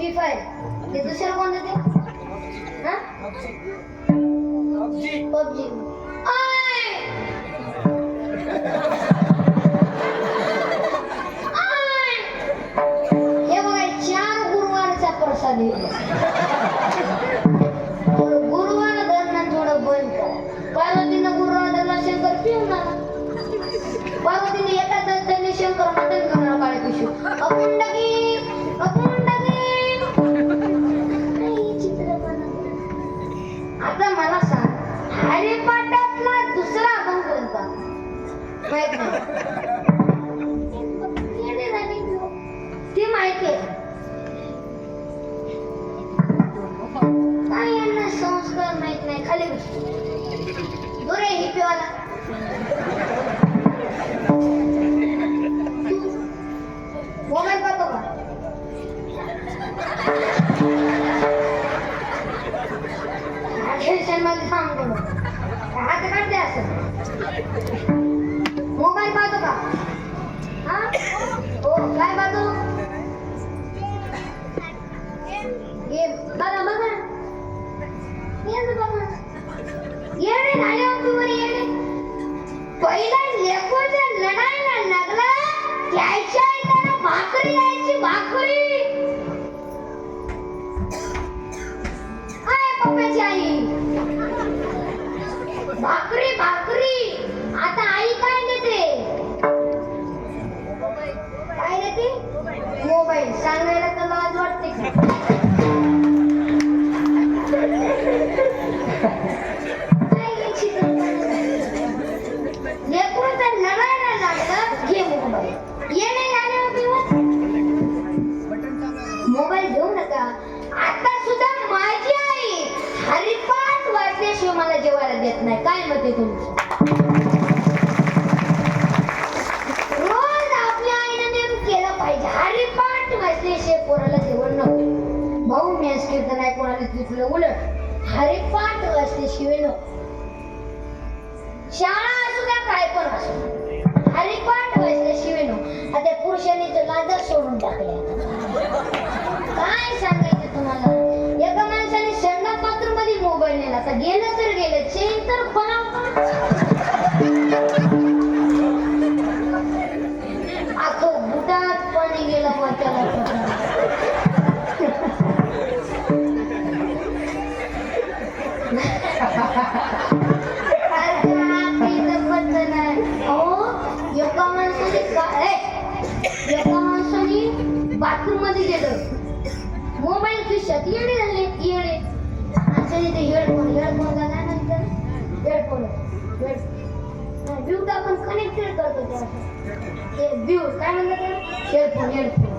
Free fire ते दुसरं कोणतं ते? हा? पबजी. हे बघा चार गुरुवारचा प्रसाद दिला आता मला सांग हरिपाठातला दुसरा अभंग कोणता माहीत नाही. ती. माहिती आहे. काय यांना संस्कार माहीत नाही? खाली बस. दुरे हिप्पीवाला সামনে হাতে কাটতে আসে भाकरी भाकरी. मला देत नाही. काय मते रोज आपल्या आईनं नेम केलं पाहिजे. पोराला जेवण भाऊ कीर्तन आहे कोणाला तिथलं उलट. शाळा असू द्या काय पण असू हरिपाठ वाचल्याशिवाय नको आता पुरुषांनी तर लाजच सोडून टाकले. काय सांगायचं तुम्हाला? तर खोला बुटात पाणी गेलं मग एका माणसाने एका माणसाने बाथरूममध्ये गेलं. मोबाईल खिशात येणे झाले येणे. माणसाने ते हेडफोन आपण कनेक्टेड करतो ते असं. काय म्हणतात हेडफोन हेडफोन